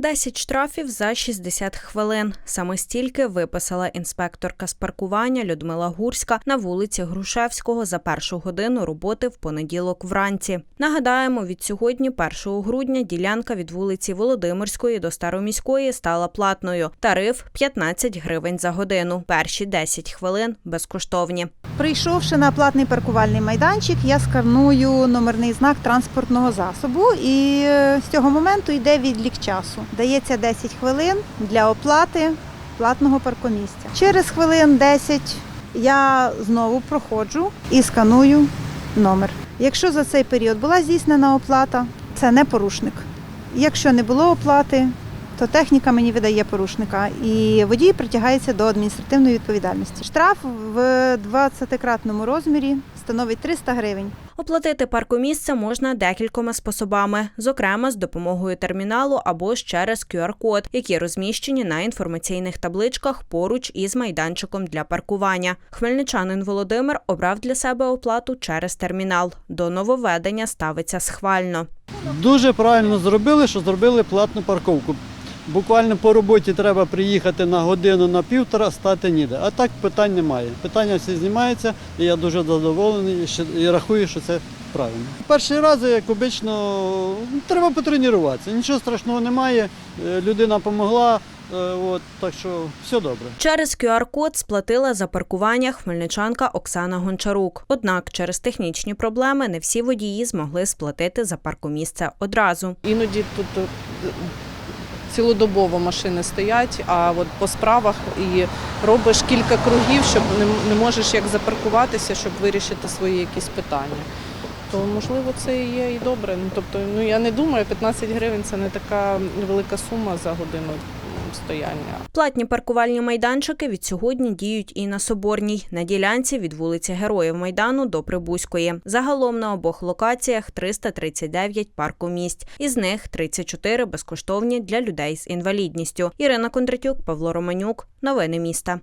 10 штрафів за 60 хвилин. Саме стільки виписала інспекторка з паркування Людмила Гурська на вулиці Грушевського за першу годину роботи в понеділок вранці. Нагадаємо, від сьогодні, 1 грудня, ділянка від вулиці Володимирської до Староміської стала платною. Тариф 15 гривень за годину. Перші 10 хвилин безкоштовні. Прийшовши на платний паркувальний майданчик, я сканую номерний знак транспортного засобу і е, з цього моменту йде відлік часу. Дається 10 хвилин для оплати платного паркомісця. Через хвилин 10 я знову проходжу і сканую номер. Якщо за цей період була здійснена оплата, це не порушник. Якщо не було оплати, то техніка мені видає порушника, і водій притягається до адміністративної відповідальності. Штраф в 20-кратному розмірі становить 300 гривень. Оплатити паркомісце можна декількома способами, зокрема з допомогою терміналу або ж через QR-код, які розміщені на інформаційних табличках поруч із майданчиком для паркування. Хмельничанин Володимир обрав для себе оплату через термінал. До нововведення ставиться схвально. Дуже правильно зробили, що зробили платну парковку. Буквально по роботі треба приїхати на годину, на півтора, стати ніде. А так питань немає. Питання всі знімаються, і я дуже задоволений і ще- і рахую, що це правильно. Перший раз, як обично, треба потренуватися. Нічого страшного немає. Е, Людина допомогла, е, от, так що все добре. Через QR-код сплатила за паркування хмельничанка Оксана Гончарук. Однак через технічні проблеми не всі водії змогли сплатити за паркомісце одразу. Іноді тут цілодобово машини стоять, а от по справах і робиш кілька кругів, щоб не, можеш як запаркуватися, щоб вирішити свої якісь питання. То можливо це і є і добре. Ну тобто, ну я не думаю, 15 гривень це не така велика сума за годину стояння. Платні паркувальні майданчики від сьогодні діють і на Соборній, на ділянці від вулиці Героїв Майдану до Прибузької. Загалом на обох локаціях 339 паркомісць, із них 34 безкоштовні для людей з інвалідністю. Ірина Кондратюк, Павло Романюк. Новини міста.